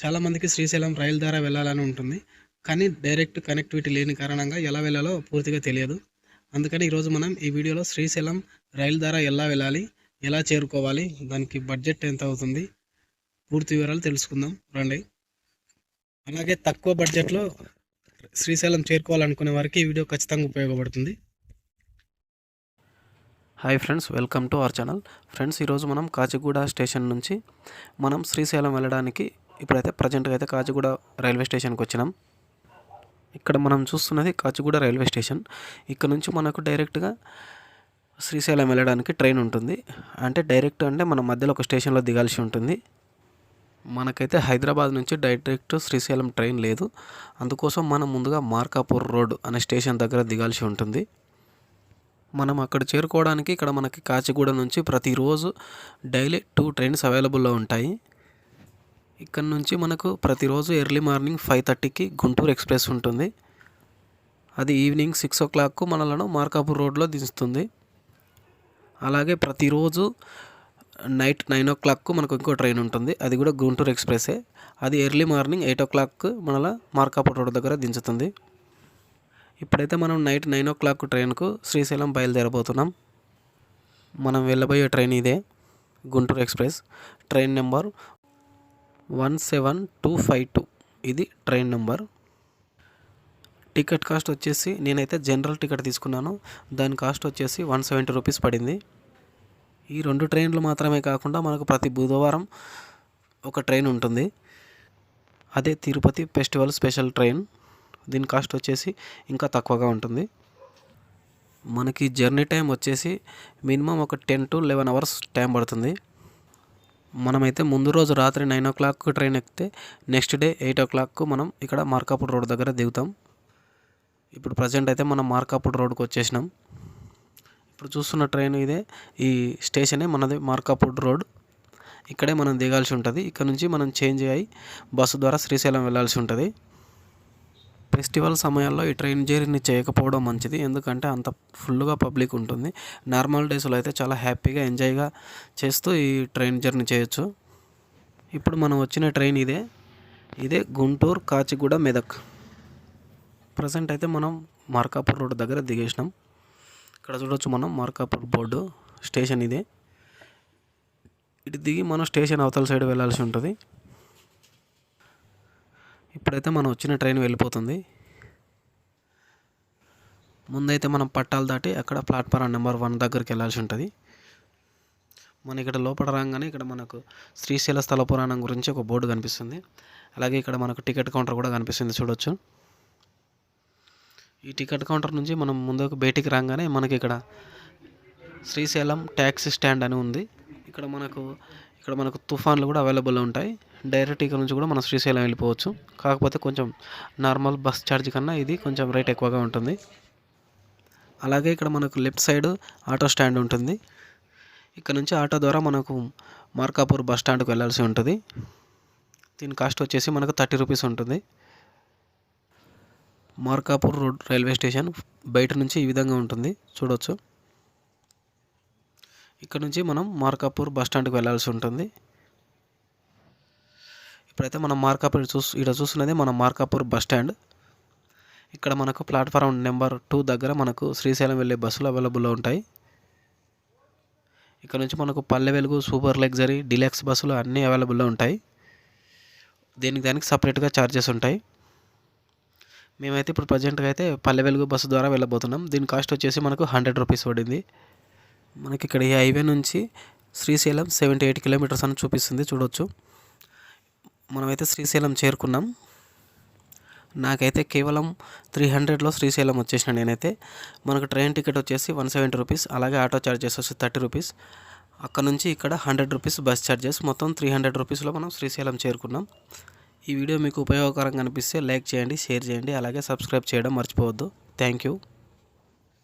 చాలామందికి శ్రీశైలం రైలు ద్వారా వెళ్ళాలని ఉంటుంది. కానీ డైరెక్ట్ కనెక్టివిటీ లేని కారణంగా ఎలా వెళ్ళాలో పూర్తిగా తెలియదు. అందుకని ఈరోజు మనం ఈ వీడియోలో శ్రీశైలం రైలు ద్వారా ఎలా వెళ్ళాలి ఎలా చేరుకోవాలి దానికి బడ్జెట్ ఎంత అవుతుంది పూర్తి వివరాలు తెలుసుకుందాం. రండి. అలాగే తక్కువ బడ్జెట్లో శ్రీశైలం చేరుకోవాలనుకునే వారికి ఈ వీడియో ఖచ్చితంగా ఉపయోగపడుతుంది. Hi friends welcome to our channel friends ఈరోజు మనం కాచిగూడ స్టేషన్ నుంచి మనం శ్రీశైలం వెళ్ళడానికి ఇప్పుడైతే ప్రజెంట్గా అయితే కాచిగూడ రైల్వే స్టేషన్కి వచ్చినాం. ఇక్కడ మనం చూస్తున్నది కాచిగూడ రైల్వే స్టేషన్. ఇక్కడ నుంచి మనకు డైరెక్ట్గా శ్రీశైలం వెళ్ళడానికి ట్రైన్ ఉంటుంది. అంటే డైరెక్ట్ అంటే మన మధ్యలో ఒక స్టేషన్లో దిగాల్సి ఉంటుంది. మనకైతే హైదరాబాద్ నుంచి డైరెక్ట్ శ్రీశైలం ట్రైన్ లేదు. అందుకోసం మనం ముందుగా మార్కాపూర్ రోడ్ అనే స్టేషన్ దగ్గర దిగాల్సి ఉంటుంది. మనం అక్కడ చేరుకోవడానికి ఇక్కడ మనకి కాచిగూడ నుంచి ప్రతిరోజు డైలీ టూ ట్రైన్స్ అవైలబుల్లో ఉంటాయి. ఇక్కడ నుంచి మనకు ప్రతిరోజు ఎర్లీ మార్నింగ్ ఫైవ్ థర్టీకి గుంటూరు ఎక్స్ప్రెస్ ఉంటుంది. అది ఈవినింగ్ సిక్స్ ఓ క్లాక్కు మనలను మార్కాపూర్ రోడ్లో దించుతుంది. అలాగే ప్రతిరోజు నైట్ నైన్ ఓ క్లాక్కు మనకు ఇంకో ట్రైన్ ఉంటుంది. అది కూడా గుంటూరు ఎక్స్ప్రెస్సే. అది early morning eight o'clock మనల మార్కాపూర్ రోడ్ దగ్గర దించుతుంది. ఇప్పుడైతే మనం నైట్ నైన్ ఓ క్లాక్ ట్రైన్కు శ్రీశైలం బయలుదేరబోతున్నాం. మనం వెళ్ళబోయే ట్రైన్ ఇదే Guntur express. Train number one seven two five two. ఇది ట్రైన్ నెంబర్. టికెట్ కాస్ట్ వచ్చేసి నేనైతే జనరల్ టికెట్ తీసుకున్నాను. దాని కాస్ట్ వచ్చేసి వన్ సెవెంటీ రూపీస్ పడింది. ఈ రెండు ట్రైన్లు మాత్రమే కాకుండా మనకు ప్రతి బుధవారం ఒక ట్రైన్ ఉంటుంది. అదే తిరుపతి ఫెస్టివల్ స్పెషల్ ట్రైన్. దీని కాస్ట్ వచ్చేసి ఇంకా తక్కువగా ఉంటుంది. మనకి జర్నీ టైం వచ్చేసి మినిమం ఒక ten to eleven hours time పడుతుంది. మనమైతే ముందు రోజు రాత్రి నైన్ ఓ క్లాక్ ట్రైన్ ఎక్కితే నెక్స్ట్ డే ఎయిట్ ఓ క్లాక్కు మనం ఇక్కడ మార్కాపూర్ రోడ్ దగ్గర దిగుతాం. ఇప్పుడు ప్రజెంట్ అయితే మనం మార్కాపూర్ రోడ్కి వచ్చేసినాం. ఇప్పుడు చూస్తున్న ట్రైన్ ఇదే. ఈ స్టేషనే మనది మార్కాపూర్ రోడ్. ఇక్కడే మనం దిగాల్సి ఉంటుంది. ఇక్కడ నుంచి మనం చేంజ్ అయ్యి బస్సు ద్వారా శ్రీశైలం వెళ్ళాల్సి ఉంటుంది. ఫెస్టివల్ సమయాల్లో ఈ ట్రైన్ జర్నీ చేయకపోవడం మంచిది. ఎందుకంటే అంత ఫుల్గా పబ్లిక్ ఉంటుంది. నార్మల్ డేస్లో అయితే చాలా హ్యాపీగా ఎంజాయ్గా చేస్తూ ఈ ట్రైన్ జర్నీ చేయొచ్చు. ఇప్పుడు మనం వచ్చిన ట్రైన్ ఇదే. ఇదే గుంటూరు కాచిగూడ మెదక్. ప్రజెంట్ అయితే మనం మార్కాపూర్ రోడ్ దగ్గర దిగేసినాం. ఇక్కడ చూడొచ్చు మనం మార్కాపూర్ బోర్డు స్టేషన్ ఇదే. ఇటు దిగి మనం స్టేషన్ అవతల సైడ్ వెళ్ళాల్సి ఉంటుంది. ఇప్పుడైతే మనం వచ్చిన ట్రైన్ వెళ్ళిపోతుంది. ముందైతే మనం పట్టాలు దాటి అక్కడ ప్లాట్ఫారం నెంబర్ వన్ దగ్గరికి వెళ్ళాల్సి ఉంటుంది. మన ఇక్కడ లోపల రాగానే ఇక్కడ మనకు శ్రీశైల స్థల పురాణం గురించి ఒక బోర్డు కనిపిస్తుంది. అలాగే ఇక్కడ మనకు టికెట్ కౌంటర్ కూడా కనిపిస్తుంది చూడొచ్చు. ఈ టికెట్ కౌంటర్ నుంచి మనం ముందుకు బయటికి రాగానే మనకి ఇక్కడ శ్రీశైలం ట్యాక్సీ స్టాండ్ అని ఉంది. ఇక్కడ మనకు ఇక్కడ మనకు తుఫాన్లు కూడా అవైలబుల్ ఉంటాయి. డైరెక్ట్ ఇక్కడ నుంచి కూడా మనం శ్రీశైలం వెళ్ళిపోవచ్చు. కాకపోతే కొంచెం నార్మల్ బస్ ఛార్జ్ కన్నా ఇది కొంచెం రేట్ ఎక్కువగా ఉంటుంది. అలాగే ఇక్కడ మనకు లెఫ్ట్ సైడ్ ఆటో స్టాండ్ ఉంటుంది. ఇక్కడ నుంచి ఆటో ద్వారా మనకు మార్కాపూర్ బస్ స్టాండ్కి వెళ్ళాల్సి ఉంటుంది. దీని కాస్ట్ వచ్చేసి మనకు థర్టీ రూపీస్ ఉంటుంది. మార్కాపూర్ రోడ్ రైల్వే స్టేషన్ బయట నుంచి ఈ విధంగా ఉంటుంది. చూడవచ్చు ఇక్కడ నుంచి మనం మార్కాపూర్ బస్ స్టాండ్కి వెళ్ళాల్సి ఉంటుంది. ఇప్పుడైతే మనం మార్కాపూర్ చూసు ఇక్కడ చూస్తున్నది మన మార్కాపూర్ బస్ స్టాండ్. ఇక్కడ మనకు ప్లాట్ఫారం నెంబర్ టూ దగ్గర మనకు శ్రీశైలం వెళ్ళే బస్సులు అవైలబుల్లో ఉంటాయి. ఇక్కడ నుంచి మనకు Palle Velugu super luxury deluxe బస్సులు అన్నీ అవైలబుల్లో ఉంటాయి. దీనికి దానికి సపరేట్గా ఛార్జెస్ ఉంటాయి. మేమైతే ఇప్పుడు ప్రజెంట్గా అయితే పల్లె వెలుగు బస్సు ద్వారా వెళ్ళబోతున్నాం. దీని కాస్ట్ వచ్చేసి మనకు హండ్రెడ్ రూపీస్ పడింది. మనకి ఇక్కడ ఈ హైవే నుంచి శ్రీశైలం సెవెంటీ ఎయిట్ కిలోమీటర్స్ అని చూపిస్తుంది. చూడొచ్చు. మనమైతే శ్రీశైలం చేరుకున్నాం. నాకైతే కేవలం త్రీ హండ్రెడ్లో శ్రీశైలం వచ్చేసిన నేనైతే. మనకు ట్రైన్ టికెట్ వచ్చేసి వన్ సెవెంటీ రూపీస్ అలాగే ఆటో ఛార్జెస్ వచ్చి థర్టీ రూపీస్. అక్కడ నుంచి ఇక్కడ హండ్రెడ్ రూపీస్ బస్ ఛార్జెస్ మొత్తం త్రీ హండ్రెడ్ రూపీస్లో మనం శ్రీశైలం చేరుకున్నాం. ఈ వీడియో మీకు ఉపయోగకరంగా అనిపిస్తే లైక్ చేయండి షేర్ చేయండి అలాగే సబ్స్క్రైబ్ చేయడం మర్చిపోవద్దు. Thank you.